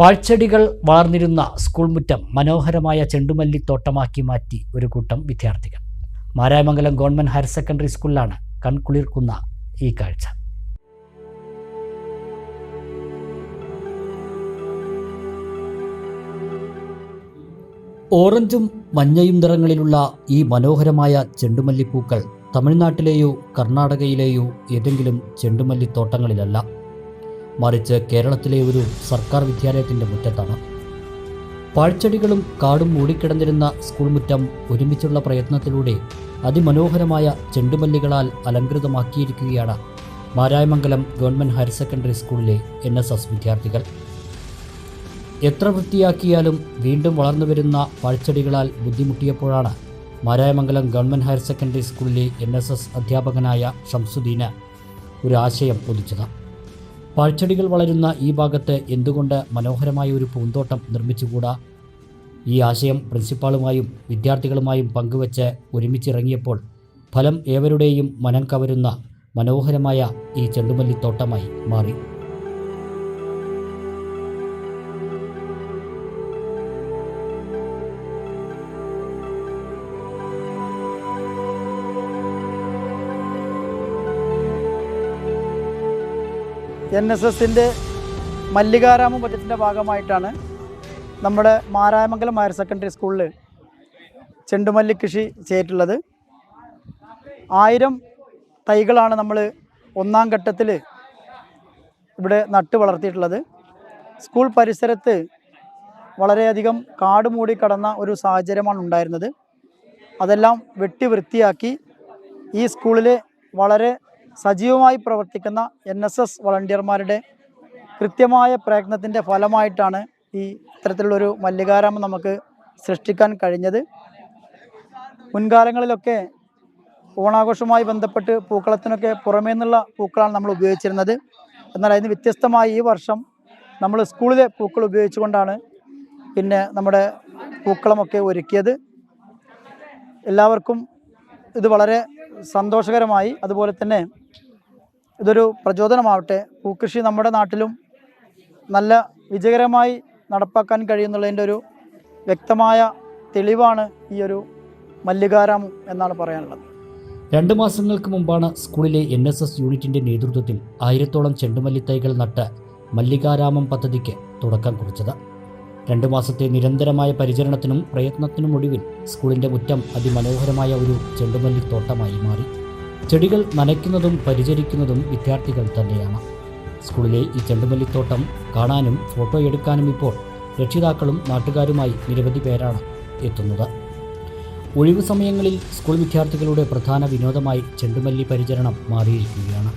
പാഴ്ചെടികൾ വളർന്നിരുന്ന school മുറ്റം മനോഹരമായ ചെണ്ടുമല്ലിത്തോട്ടമാക്കി മാറ്റി ഒരു കൂട്ടം വിദ്യാർത്ഥികൾ. മാരായമംഗലം ഗവൺമെന്റ് ഹയർ സെക്കൻഡറി സ്കൂളിലാണ് കൺകുളിർക്കുന്ന ഈ കാഴ്ച. ഓറഞ്ചും മഞ്ഞയും നിറങ്ങളിലുള്ള ഈ മനോഹരമായ ചെണ്ടുമല്ലിപ്പൂക്കൾ തമിഴ്നാട്ടിലെയോ കർണാടകയിലെയോ ഏതെങ്കിലും ചെണ്ടുമല്ലിത്തോട്ടങ്ങളിലല്ല മറിച്ച് കേരളത്തിലെ ഒരു സർക്കാർ വിദ്യാലയത്തിന്റെ മുറ്റത്താണ്. പാഴ്ചെടികളും കാടും മൂടിക്കിടന്നിരുന്ന സ്കൂൾ മുറ്റം ഒരുമിച്ചുള്ള പ്രയത്നത്തിലൂടെ അതിമനോഹരമായ ചെണ്ടുമല്ലികളാൽ അലങ്കൃതമാക്കിയിരിക്കുകയാണ് മാരായമംഗലം ഗവൺമെന്റ് ഹയർ സെക്കൻഡറി സ്കൂളിലെ എൻ എസ് എസ് വിദ്യാർത്ഥികൾ. എത്ര വൃത്തിയാക്കിയാലും വീണ്ടും വളർന്നു വരുന്ന പാഴ്ചെടികളാൽ ബുദ്ധിമുട്ടിയപ്പോഴാണ് മാരായമംഗലം ഗവൺമെന്റ് ഹയർ സെക്കൻഡറി സ്കൂളിലെ എൻ എസ് എസ് അധ്യാപകനായ ഷംസുദ്ദീന് ഒരു ആശയം ഉദിച്ചത്. പാഴ്ചെടികൾ വളരുന്ന ഈ ഭാഗത്ത് എന്തുകൊണ്ട് മനോഹരമായ ഒരു പൂന്തോട്ടം നിർമ്മിച്ചുകൂടാ? ഈ ആശയം പ്രിൻസിപ്പാളുമായും വിദ്യാർത്ഥികളുമായും പങ്കുവച്ച് ഒരുമിച്ചിറങ്ങിയപ്പോൾ ഫലം ഏവരുടെയും മനം കവരുന്ന മനോഹരമായ ഈ ചെണ്ടുമല്ലിത്തോട്ടമായി മാറി. എൻ എസ് എസിന്റെ മല്ലികാരാമ പദ്ധതിന്റെ ഭാഗമായിട്ടാണ് നമ്മുടെ മാരായമംഗലം ഹയർ സെക്കൻഡറി സ്കൂളിൽ ചെണ്ടുമല്ലി കൃഷി ചെയ്തിട്ടുള്ളത്. ആയിരം തൈകളാണ് നമ്മൾ ഒന്നാം ഘട്ടത്തിൽ ഇവിടെ നട്ട് വളർത്തിയിട്ടുള്ളത്. സ്കൂൾ പരിസരത്ത് വളരെയധികം കാട് മൂടി കടന്ന ഒരു സാഹചര്യമാണ് ഉണ്ടായിരുന്നത്. അതെല്ലാം വെട്ടി വൃത്തിയാക്കി ഈ സ്കൂളിൽ വളരെ സജീവമായി പ്രവർത്തിക്കുന്ന എൻ എസ് എസ് വളണ്ടിയർമാരുടെ കൃത്യമായ പ്രയത്നത്തിന്റെ ഫലമായിട്ടാണ് ഈ ഇത്തരത്തിലുള്ളൊരു മല്ലികാരാമം നമുക്ക് സൃഷ്ടിക്കാൻ കഴിഞ്ഞത്. മുൻകാലങ്ങളിലൊക്കെ ഓണാഘോഷവുമായി ബന്ധപ്പെട്ട് പൂക്കളത്തിനൊക്കെ പുറമേ നിന്നുള്ള പൂക്കളാണ് നമ്മൾ ഉപയോഗിച്ചിരുന്നത്. എന്നാൽ അതിന് വ്യത്യസ്തമായി ഈ വർഷം നമ്മൾ സ്കൂളിലെ പൂക്കൾ ഉപയോഗിച്ചുകൊണ്ടാണ് പിന്നെ നമ്മുടെ പൂക്കളമൊക്കെ ഒരുക്കിയത്. എല്ലാവർക്കും ഇത് വളരെ സന്തോഷകരമായി. അതുപോലെ തന്നെ ഇതൊരു പ്രചോദനമാവട്ടെ. പൂക്കൃഷി നമ്മുടെ നാട്ടിലും നല്ല വിജയകരമായി നടപ്പാക്കാൻ കഴിയുന്നുള്ളതിന്റെ ഒരു വ്യക്തമായ തെളിവാണ് ഈ ഒരു മല്ലികാരാമം എന്നാണ് പറയാനുള്ളത്. രണ്ട് മാസങ്ങൾക്ക് മുമ്പാണ് സ്കൂളിലെ എൻ എസ് എസ് യൂണിറ്റിന്റെ നേതൃത്വത്തിൽ ആയിരത്തോളം ചെണ്ടുമല്ലിത്തൈകൾ നട്ട് മല്ലികാരാമം പദ്ധതിക്ക് തുടക്കം കുറിച്ചത്. രണ്ട് മാസത്തെ നിരന്തരമായ പരിചരണത്തിനും പ്രയത്നത്തിനും ഒടുവിൽ സ്കൂളിന്റെ മുറ്റം അതിമനോഹരമായ ഒരു ചെണ്ടുമല്ലിത്തോട്ടമായി മാറി. ചെടികൾ നനയ്ക്കുന്നതും പരിചരിക്കുന്നതും വിദ്യാർത്ഥികൾ തന്നെയാണ്. സ്കൂളിലെ ഈ ചെണ്ടുമല്ലിത്തോട്ടം കാണാനും ഫോട്ടോ എടുക്കാനും ഇപ്പോൾ രക്ഷിതാക്കളും നാട്ടുകാരുമായി നിരവധി പേരാണ് എത്തുന്നത്. ഒഴിവു സമയങ്ങളിൽ സ്കൂൾ വിദ്യാർത്ഥികളുടെ പ്രധാന വിനോദമായി ചെണ്ടുമല്ലി പരിചരണം മാറിയിരിക്കുകയാണ്.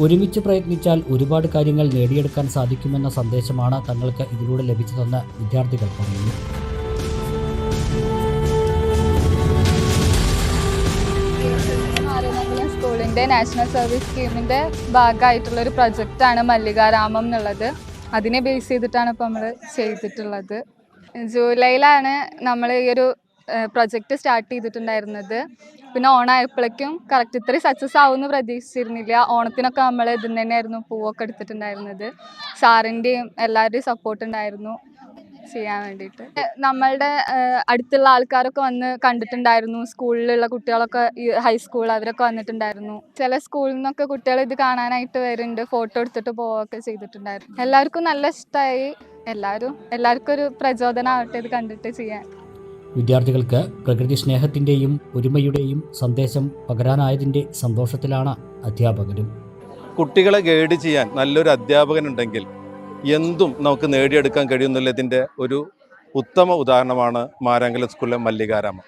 ഒരുമിച്ച് പ്രയത്നിച്ചാൽ ഒരുപാട് കാര്യങ്ങൾ നേടിയെടുക്കാൻ സാധിക്കുമെന്ന സന്ദേശമാണ് തങ്ങൾക്ക് ഇതിലൂടെ ലഭിച്ചതെന്ന് വിദ്യാർത്ഥികൾ പറയുന്നു. സ്കൂളിന്റെ നാഷണൽ സർവീസ് സ്കീമിന്റെ ഭാഗമായിട്ടുള്ളൊരു പ്രൊജക്റ്റാണ് മല്ലികാരാമം എന്നുള്ളത്. അതിനെ ബേസ് ചെയ്തിട്ടാണ് ഇപ്പോൾ നമ്മൾ ചെയ്തിട്ടുള്ളത്. ജൂലൈയിലാണ് നമ്മൾ ഈ ഒരു പ്രൊജക്റ്റ് സ്റ്റാർട്ട് ചെയ്തിട്ടുണ്ടായിരുന്നത്. പിന്നെ ഓണമായപ്പോഴേക്കും കറക്റ്റ് ഇത്രയും സക്സസ് ആവുമെന്ന് പ്രതീക്ഷിച്ചിരുന്നില്ല. ഓണത്തിനൊക്കെ നമ്മൾ ഇതിൽ തന്നെയായിരുന്നു പൂവൊക്കെ എടുത്തിട്ടുണ്ടായിരുന്നത്. സാറിന്റെയും എല്ലാവരുടെയും സപ്പോർട്ട് ഉണ്ടായിരുന്നു. ചെയ്യാൻ വേണ്ടിയിട്ട്. നമ്മളുടെ അടുത്തുള്ള ആൾക്കാരൊക്കെ വന്ന് കണ്ടിട്ടുണ്ടായിരുന്നു. സ്കൂളിലുള്ള കുട്ടികളൊക്കെ ഹൈസ്കൂൾ അവരൊക്കെ വന്നിട്ടുണ്ടായിരുന്നു. ചില സ്കൂളിൽ നിന്നൊക്കെ കുട്ടികൾ ഇത് കാണാനായിട്ട് വരുന്നുണ്ട്. ഫോട്ടോ എടുത്തിട്ട് പോവുകയൊക്കെ ചെയ്തിട്ടുണ്ടായിരുന്നു. എല്ലാവർക്കും നല്ല ഇഷ്ടമായി എല്ലാവരും എല്ലാവർക്കും ഒരു പ്രചോദനമാവട്ടെ ഇത് കണ്ടിട്ട് ചെയ്യാൻ. വിദ്യാർത്ഥികൾക്ക് പ്രകൃതി സ്നേഹത്തിന്റെയും ഒരുമയുടെയും സന്ദേശം പകരാനായതിന്റെ സന്തോഷത്തിലാണ് അധ്യാപകരും. കുട്ടികളെ ഗൈഡ് ചെയ്യാൻ നല്ലൊരു അധ്യാപകനുണ്ടെങ്കിൽ എന്തും നമുക്ക് നേടിയെടുക്കാൻ കഴിയുന്നുള്ളതിന്റെ ഒരു ഉത്തമ ഉദാഹരണമാണ് മാരാങ്കല സ്കൂളിലെ മല്ലികാരാമ.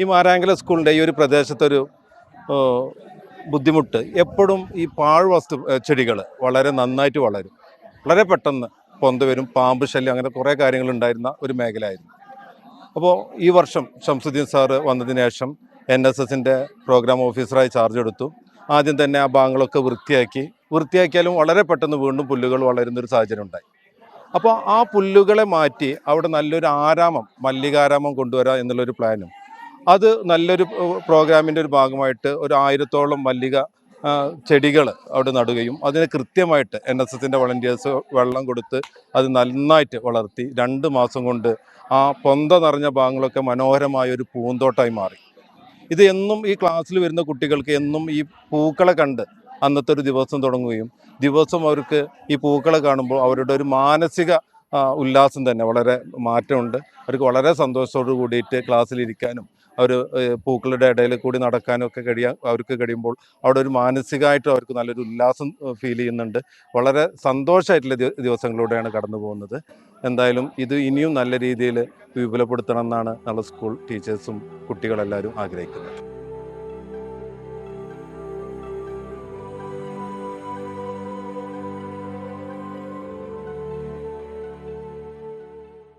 ഈ മാരാങ്കല സ്കൂളിന്റെ ഈ ഒരു പ്രദേശത്തൊരു ബുദ്ധിമുട്ട് എപ്പോഴും ഈ പാഴ് വസ്തു ചെടികൾ വളരെ നന്നായിട്ട് വളരും. വളരെ പെട്ടെന്ന് പൊന്ത വരും പാമ്പ് ശല്യം അങ്ങനെ കുറേ കാര്യങ്ങളുണ്ടായിരുന്ന ഒരു മേഖലയായിരുന്നു. അപ്പോൾ ഈ വർഷം ഷംസുദ്ദീൻ സാറ് വന്നതിന് ശേഷം എൻ എസ് എസിന്റെ പ്രോഗ്രാം ഓഫീസറായി ചാർജ് എടുത്തു. ആദ്യം തന്നെ ആ ഭാഗങ്ങളൊക്കെ വൃത്തിയാക്കി വൃത്തിയാക്കിയാലും വളരെ പെട്ടെന്ന് വീണ്ടും പുല്ലുകൾ വളരുന്നൊരു സാഹചര്യം ഉണ്ടായി. അപ്പോൾ ആ പുല്ലുകളെ മാറ്റി അവിടെ നല്ലൊരു ആരാമം മല്ലികാരാമം കൊണ്ടുവരാം എന്നുള്ളൊരു പ്ലാനും. അത് നല്ലൊരു പ്രോഗ്രാമിന്റെ ഒരു ഭാഗമായിട്ട് ഒരു ആയിരത്തോളം മല്ലിക ചെടികൾ അവിടെ നടുകയും അതിന് കൃത്യമായിട്ട് എൻ എസ് എസിന്റെ വളണ്ടിയേഴ്സ് വെള്ളം കൊടുത്ത് അത് നന്നായിട്ട് വളർത്തി രണ്ട് മാസം കൊണ്ട് ആ പൊന്ത നിറഞ്ഞ ഭാഗങ്ങളൊക്കെ മനോഹരമായ ഒരു പൂന്തോട്ടമായി മാറി. ഇത് എന്നും ഈ ക്ലാസ്സിൽ വരുന്ന കുട്ടികൾക്ക് എന്നും ഈ പൂക്കളെ കണ്ട് അന്നത്തെ ഒരു ദിവസം തുടങ്ങുകയും ദിവസം അവർക്ക് ഈ പൂക്കളെ കാണുമ്പോൾ അവരുടെ ഒരു മാനസിക ഉല്ലാസം തന്നെ വളരെ മാറ്റമുണ്ട്. അവർക്ക് വളരെ സന്തോഷത്തോട് കൂടിയിട്ട് ക്ലാസ്സിലിരിക്കാനും അവർ പൂക്കളുടെ ഇടയിൽ കൂടി നടക്കാനും ഒക്കെ കഴിയാൻ അവർക്ക് കഴിയുമ്പോൾ അവിടെ ഒരു മാനസികമായിട്ട് അവർക്ക് നല്ലൊരു ഉല്ലാസം ഫീൽ ചെയ്യുന്നുണ്ട്. വളരെ സന്തോഷമായിട്ടുള്ള ദിവ- ദിവസങ്ങളിലൂടെയാണ് കടന്നു പോകുന്നത്. എന്തായാലും ഇത് ഇനിയും നല്ല രീതിയിൽ വിപുലപ്പെടുത്തണം എന്നാണ് നമ്മുടെ സ്കൂൾ ടീച്ചേഴ്സും കുട്ടികളെല്ലാവരും ആഗ്രഹിക്കുന്നത്.